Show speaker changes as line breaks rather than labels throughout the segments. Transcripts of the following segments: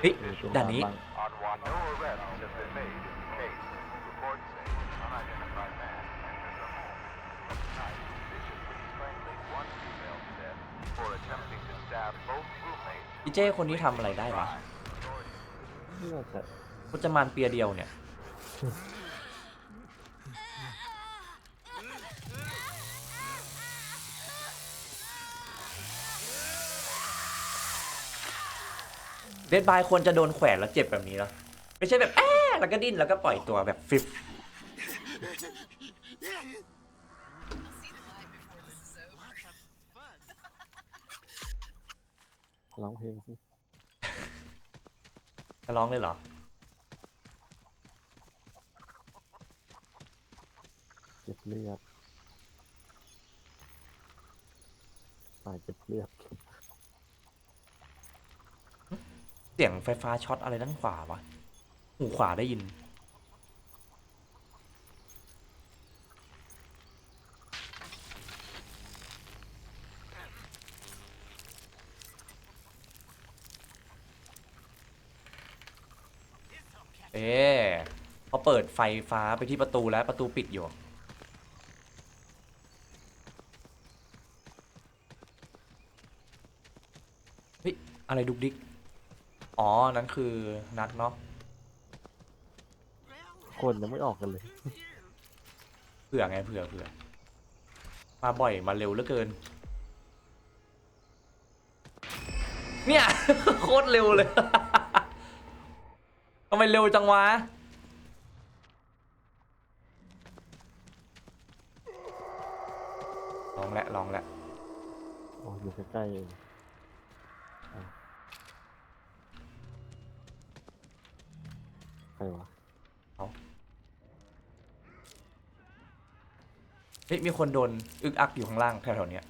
เฮ้ย
มีตัว
ด่านนี้
บ้าง
On one, no arrests have been made in the case. Reports say unidentified man entered the home. Tonight, viciously strangling one female to death for attempting to stab both roommates.
พี่เจ้คนนี้ทำอะไรได้วะ
น่าจะ
พจมานเปียเดียวเนี่ย เดดบายควรจะโดนแขวนแล้วเจ็บแบบนี้แล้วไม่ใช่แบบแอ้แล้วก็ดิ้นแล้วก็ปล่อยตัวแบบฟิป
ร้องเพลงสิ
จะร้องเลยเหรอ
เจ็บเลือดตายเจ็บเลือด
เสียงไฟฟ้าช็อตอะไรด้านขวาวะหูขวาได้ยิน เอ๊พอเปิดไฟฟ้าไปที่ประตูแล้วประตูปิดอยู่เฮ้ยอะไรดุกดิก นั่นคือนัดเนาะ
คนยังไม่ออกกันเลย
เผื่อไงเผื่อเผื่อมาบ่อยมาเร็วเหลือเกิน เนี่ย โคตรเร็วเลยทำไมเร็วจังวะลองแหละลองแหละ
โอ้อยู่ใกล้ๆเอง ใครวะ
เฮ้ยมีคนโดนอึกอักอยู่ข้างล่างแถวๆเนี้ย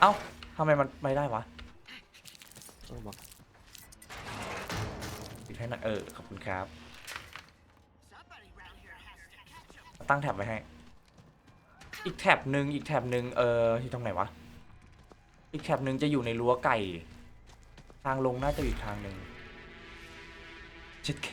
เอ้าทำไมมันไม่ได้วะ
เอ้าบอก
ปิดให้หน่อยเออขอบคุณครับ ตั้งแท็บไว้ให้ อีกแท็บหนึ่งอีกแท็บหนึ่งเออที่ตรงไหนวะ อีกแท็บหนึ่งจะอยู่ในรั้วไก่ ทางลงน่าจะอยู่อีกทางหนึ่ง เจ็ดเค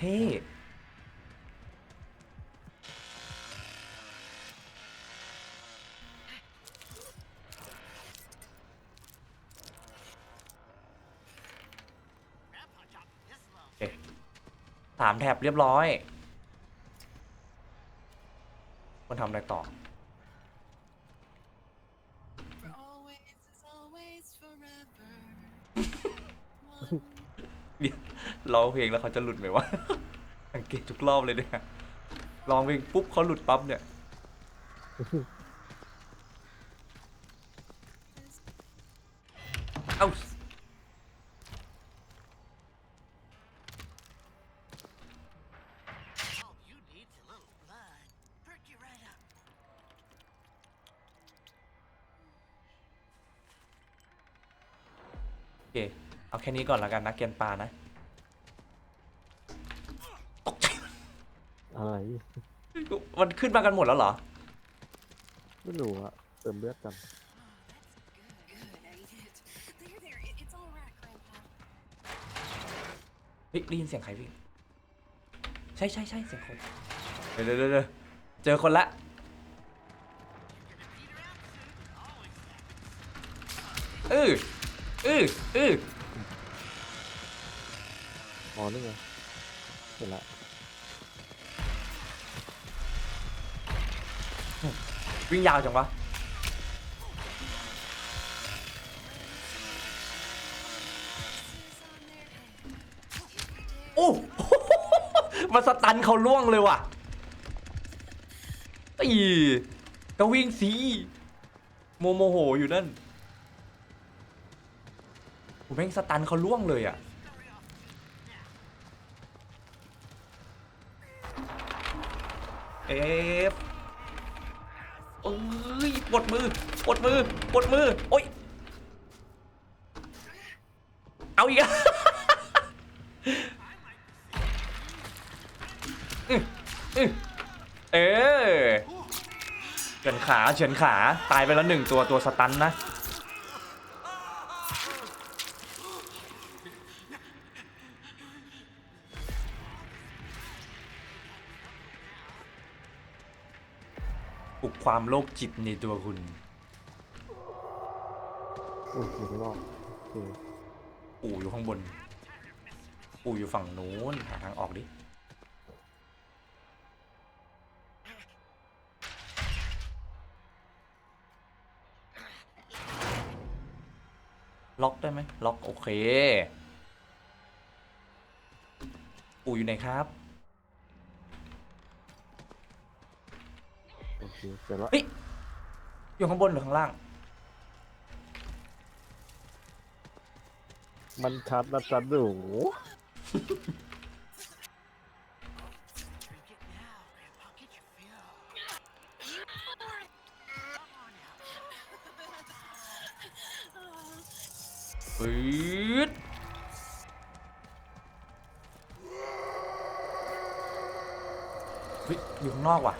สามแท็บเรียบร้อยคนทำอะไรต่อ ร้องเพลงแล้วเขาจะหลุดไหมวะ สังเกตทุกรอบเลยเนี่ยร้องเพลงปุ๊บเขาหลุดปั๊บเนี่ยเอ้าโอเค เอาแค่นี้ก่อนแล้วกันนะเกียนปลานะตกใจ
อะไร
มันขึ้นมากันหมดแล้วเหรอ
ไม่รู้อะเติมเลือดกัน
Good, ain't it? There, there. It, it's all right, Grandpa.
เฮ้ยได้ยินเสียงใครพี่งใช่ใช่ใช่เสียงคนเดี๋ยวเดี๋ยวเดี๋ยวเดี๋ยวเจอคนละ เออเออเออ
อ๋อนี่ไงเห็นละ
วิ่งยาวจังวะโอ้มาสตันเขาล่วงเลยว่ะอีก็วิ่งสีโมโมโหอยู่นั่นผมแม่งสตันเขาล่วงเลยอะเอฟ ปวดมือปวดมือปวดมือ โอ๊ย เอาอีกอะเออเฉินขาเฉินขา ตายไปแล้วหนึ่งตัวตัวสตันนะ ความโรคจิตในตัวคุณ
อุ้ยอยู่ข้างนอกโอเค
ปู่อยู่ข้างบน ปู่อยู่ฝั่งนู้นหาทางออกดิ ล็อกได้ไหมล็อกโอเค ปู่อยู่ไหนครับ
เคเสร็จแล้ว
เฮ้ยอยู่ข้างบนหรือข้างล่าง
มันชัดนะจัดหนู
ปืดเฮ้ยอยู่ข้างนอกว่ะ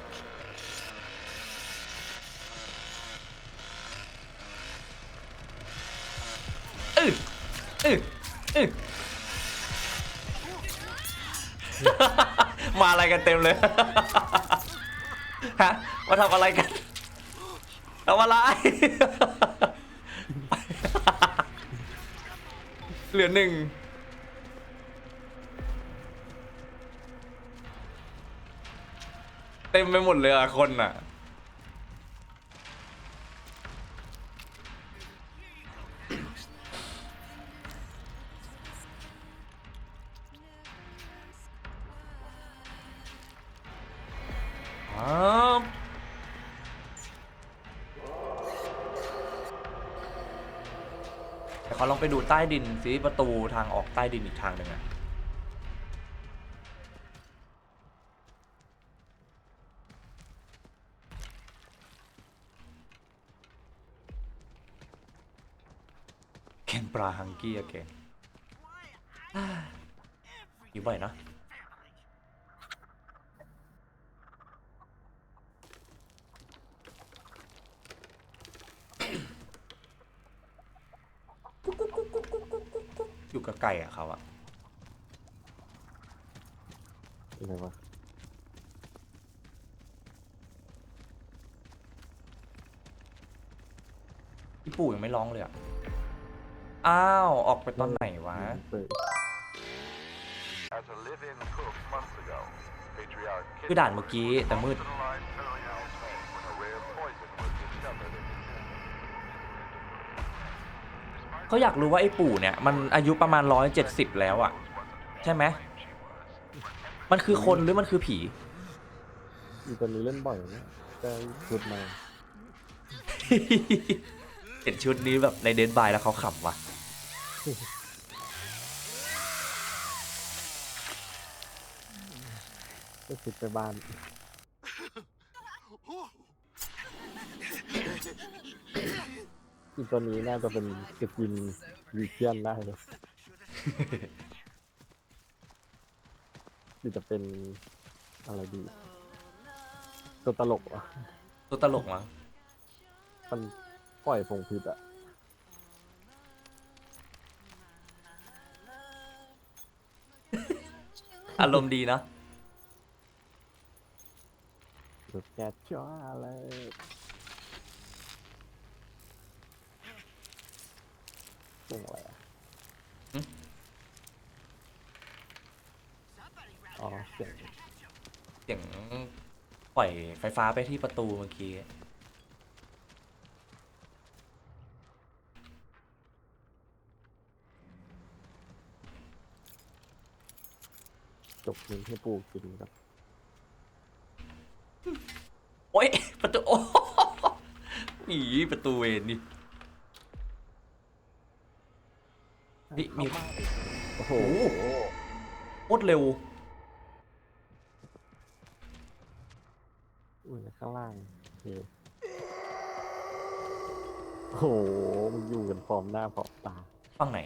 อึอึ อึมาอะไรกันเต็มเลย ฮะ มาทำอะไรกันทำอะไร เหลือหนึ่ง เต็มไปหมดเลยอะคนอะ ใต้ดินซีประตูทางออกใต้ดินอีกทางหนึ่งอะเคนปลาฮังกี้อะแกงอ่าอยู่บ่อยนะ อยู่กับไก่อะเขาอะ
อะไรวะ
พี่ปู่ยังไม่ร้องเลยอะอ้าว ออกไปตอนไหนวะ
เปิด
As a live-in cook months ago, patriarch
คือด่านเมื่อกี้แต่มืด
personalized Perriel's home when a rare poison was discovered in
เขาอยากรู้ว่าไอ้ปู่เนี่ยมันอายุประมาณร้อยเจ็ดสิบแล้วอะใช่ไหมมันคือคนหรือมันคือผี
อีตัวนี้เล่นบ่อยนะจะชุดมา
เห็นชุดนี้แบบในเดนบายแล้วเขาขำว่ะ
ก็ชุดไปบ้าน อีตัวนี้น่าจะเป็นสกินวีเทียนได้เลย หรือจะเป็นอะไรดี ตัวตลกเหรอะ
ตัวตลกมั้ง
มันปล่อยพงพิษอะ
อารมณ์ดีนะ
รถแก จ้าเลยเสียงอะไรอะ
หึ
อ๋อเสียง
เสียงปล่อยไฟฟ้าไปที่ประตูเมื่อกี้
จบนี้ให้ปูกินครับ
โอ๊ยประตูโอ้อีประตูเวน ดินี่มี
โอ้โห
โคตรเร็ว
อุ้ยข้างล่างโอเคโอ้โหมันอยู่กันพร้อมหน้าพร้อมตา
ฝั่งไหน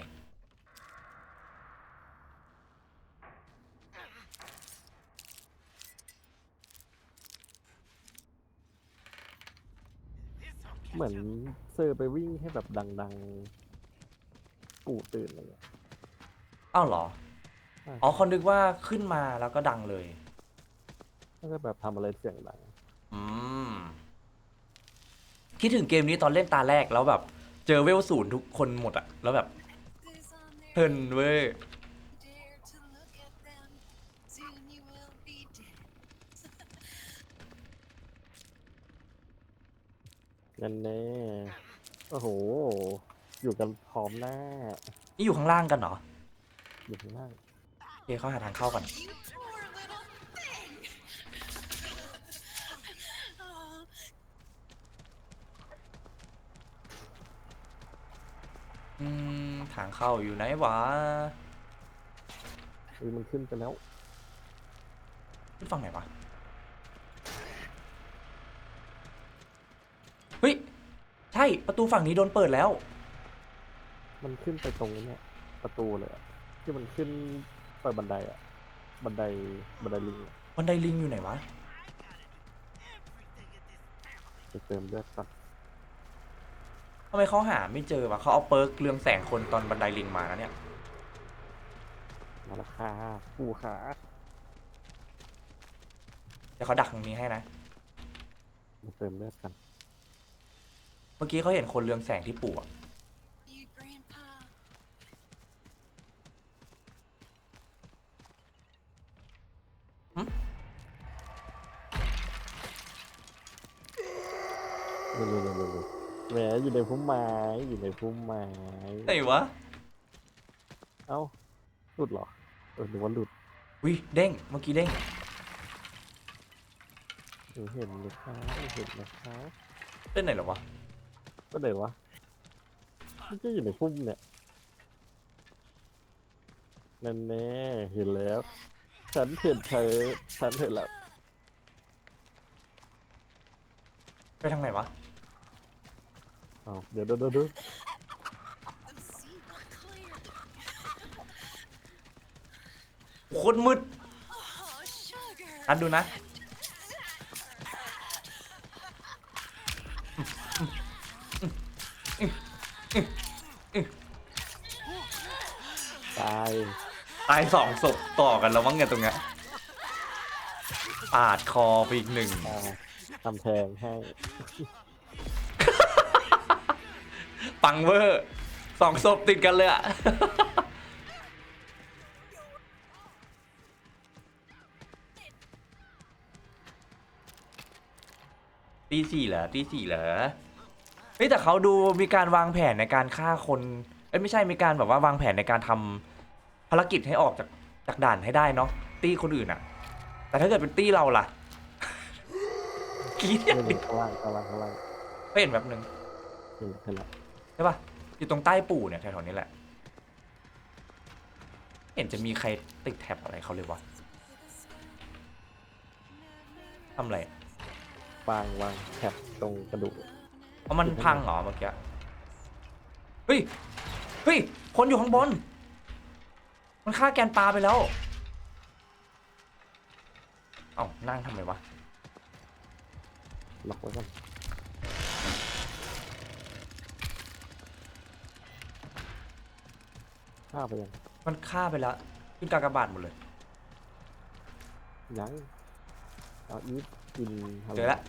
เหมือนเซอร์ไปวิ่งให้แบบดัง ๆ ปู่ตื่นอะไรเงี้ย
อ้าวเหรอ
ใช่
อ๋อเขานึกว่าขึ้นมาแล้วก็ดังเลย
ก็จะแบบทำอะไรเสียงดัง
อืม คิดถึงเกมนี้ตอนเล่นตาแรกแล้วแบบ เจอเวลศูนย์ทุกคนหมดอะแล้วแบบ
This on
เพลิ
there.
นเว้ย
Dare to look at them. Soon you will be dead.
นั่นแน่โอ้โห อยู่กันพร้อมหน้า
นี่อยู่ข้างล่างกันเหรอ
อยู่ข้างล่าง
โอเคเขาหาทางเข้าก่อน
You poor little thing. oh,
อืม ทางเข้าอยู่ไหนวะ
เฮ้ยมันขึ้นไปแล้ว
ขึ้นฝั่งไหนวะ เฮ้ย ใช่ประตูฝั่งนี้โดนเปิดแล้ว
มันขึ้นไปตรงนี้เนี่ยประตูเลยอะที่มันขึ้นไปบันไดอะบันไดบันไดลิงอะ
บันไดลิงอยู่ไหนวะ
ไปเติมเลือดก่อน
ทำไมเขาหาไม่เจอวะเขาเอาเปิร์กเรืองแสงคนตอนบันไดลิงมาแล้วเนี่ย
มาราคาปูขา
เดี๋ยวเขาดักตรงนี้ให้นะ
มาเติมเลือดกัน
เมื่อกี้เขาเห็นคนเรืองแสงที่ปู่อะ
พุ่มไม้อยู่ในพุ่มไม้
ไหนวะ
เอ้าหลุดเหรอเออหรือว่าหลุด
วิเด้งเมื่อกี้เด้ง
หนูเห็นนะคะเห็นนะคะ
เล่นไหนเหรอวะ
ก็ไหนวะมันจะอยู่ในพุ่มเนี่ยนั่นแน่เห็นแล้ว ฉันเห็นเธอฉันเห็นแล้ว
ไปทางไหนวะ
อ้าวเดี๋ยวเดี๋ยวเดี๋ยวเดี๋ยว
The sea got clear.
โคตรมืด
Oh, sugar.
นัดดูนะ
ตาย
ตายสองศพต่อกันแล้วมั้งเนี่ยตรงเนี้ยปาดคอไปอีกหนึ่ง
ตายทำแทงให้
ปังเวอร์สองศพติดกันเลยอะตีสี่เหรอตีสี่เหรอเฮ้ยแต่เขาดูมีการวางแผนในการฆ่าคนเอ้ยไม่ใช่มีการแบบว่าวางแผนในการทำภารกิจให้ออกจากจากด่านให้ได้เนาะตีคนอื่นอะแต่ถ้าเกิดเป็นตีเราล่ะกรีดอย่าง
นี่
เดียว
ข้างล่างข้างล่างข้างล่าง
ไม่เห็นแบบนึง
เห็นเห็นแล้ว
ใช่ปะอยู่ตรงใต้ปู่เนี่ยแถวๆนี้แหละ เห็นจะมีใครติดแท็บอะไรเขาเลยวะทำอะไร
วางวางแถบตรงกระดูก
เพราะมันพังเหรอเมื่อกี้เฮ้ยเฮ้ยคนอยู่ข้างบน มันฆ่าแกนปลาไปแล้ว เอ้านั่งทำไมวะ
ล็อกไว้ก่อน ข้าไปยัง
มันฆ่าไปแล้วขึ้นกากบาทหมดเลย
ยังเอาอีฟกินอะไร
เจอละ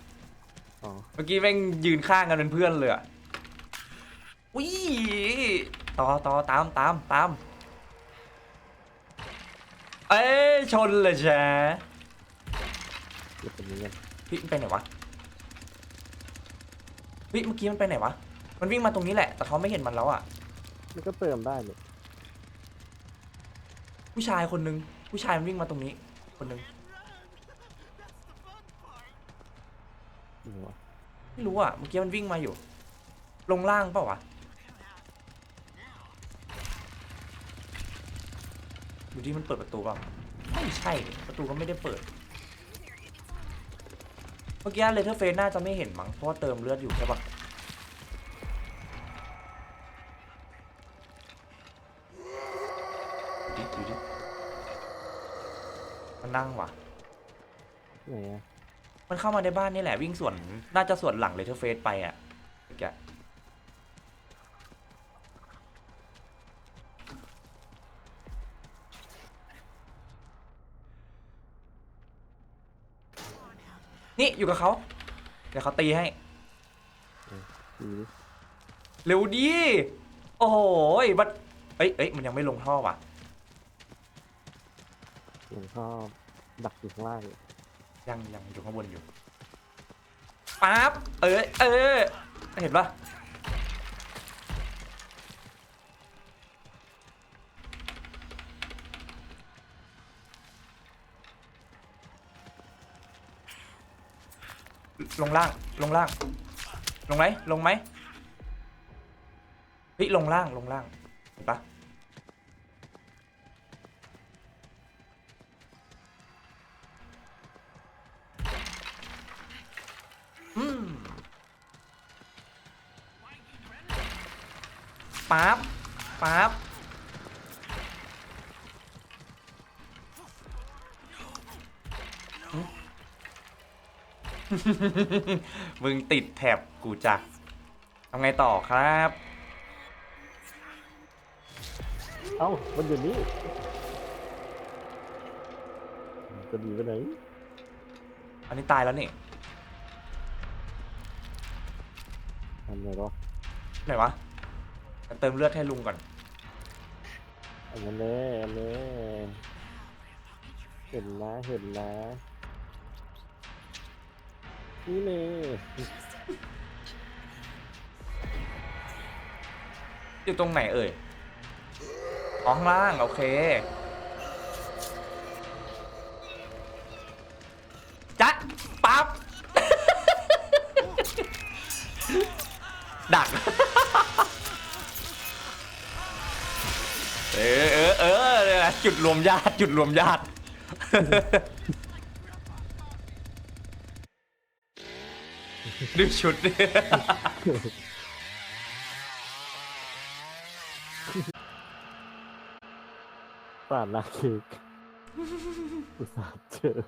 อ๋อ
เมื่อกี้แม่งยืนข้างกันเป็นเพื่อนเลยอะวิต่อต่อตามตามตามเอ้ยชนเลยแช
เก็บตรงนี้กัน
พี่มันไปไหนวะวิเมื่อกี้มันไปไหนวะมันวิ่งมาตรงนี้แหละ แต่เขาไม่เห็นมันแล้วอะ
มันก็เติมได้เนี่ย
ผู้ชายคนนึงผู้ชายมันวิ่งมาตรงนี้ คนนึง
นี่วะ
ไม่รู้อะเมื่อกี้มันวิ่งมาอยู่ ลงล่างเปล่าวะอยู่ที่มันเปิดประตูเปล่าไม่ใช่ประตูก็ไม่ได้เปิด เมื่อกี้เลเทอร์เฟสน่าจะไม่เห็นมั้งเพราะว่าเติมเลือดอยู่ใช่ปะ นนั่งว่ะ
ไหนอะ
มันเข้ามาในบ้านนี่แหละวิ่งสวนน่าจะสวนหลังเลเทอร์เฟสไปอะเมื่อกี้นี่อยู่กับเขาเดี๋ยวเขาตีให้
ดีดิ
เร็วดี โอ้โหบัดเอ้ยเอ้ยมันยังไม่ลงท่อว่ะ
หลวงพ่อ ดักอยู่ข้างล่าง
ยังยังอยู่ข้างบนอยู่ปั๊บเออเออเห็นปะลงล่าง ลงล่าง ลงไหมลงไหมเฮ้ยลงล่าง ลงล่างเห็นปะ ปั๊บปั๊บมึงติดแถบกูจักทำไงต่อครับ
เอ้า มันอยู่นี่จะหนีไปไหน
อันนี้ตายแล้วนี่
ทำไงวะ
ไหนวะเติมเลือดให้ลุงก่อน
อันนั้นแน่อันนี้เห็นนะเห็นนะนี่เน่
อยู่ตรงไหนเอ่ยอ๋อข้างล่างโอเคจัดปั๊บ จุดรวมญาติจุดรวมญาติ ดูชุดดิ
ป่านนาเค้กอุตส่าห์เจอ